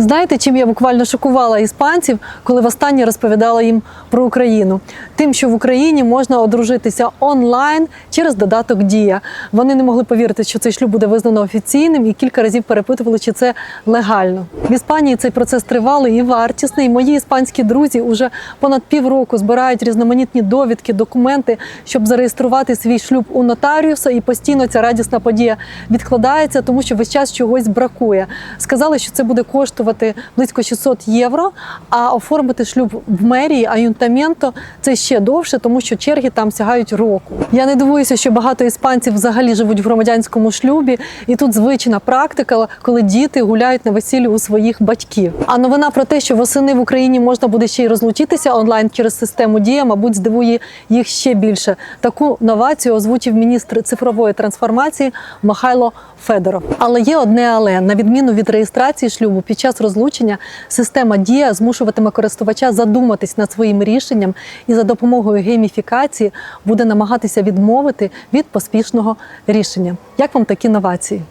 Знаєте, чим я буквально шокувала іспанців, коли востаннє розповідала їм про Україну? Тим, що в Україні можна одружитися онлайн через додаток Дія. Вони не могли повірити, що цей шлюб буде визнано офіційним, і кілька разів перепитували, чи це легально. В Іспанії цей процес тривалий і вартісний. Мої іспанські друзі уже понад півроку збирають різноманітні довідки, документи, щоб зареєструвати свій шлюб у нотаріуса. І постійно ця радісна подія відкладається, тому що весь час чогось бракує. Сказали, що це буде коштувати близько 600 євро. А оформити шлюб в мерії аюнтаменто це ще довше, тому що черги там сягають року. Я не дивуюся, що багато іспанців взагалі живуть в громадянському шлюбі, і тут звична практика, коли діти гуляють на весіллі у своїх батьків. А новина про те, що восени в Україні можна буде ще й розлучитися онлайн через систему Дія, мабуть, здивує їх ще більше. Таку новацію озвучив міністр цифрової трансформації Михайло Федоров. Але є одне але на відміну від реєстрації шлюбу під розлучення система Дія змушуватиме користувача задуматись над своїм рішенням і за допомогою гейміфікації буде намагатися відмовити від поспішного рішення. Як вам такі новації?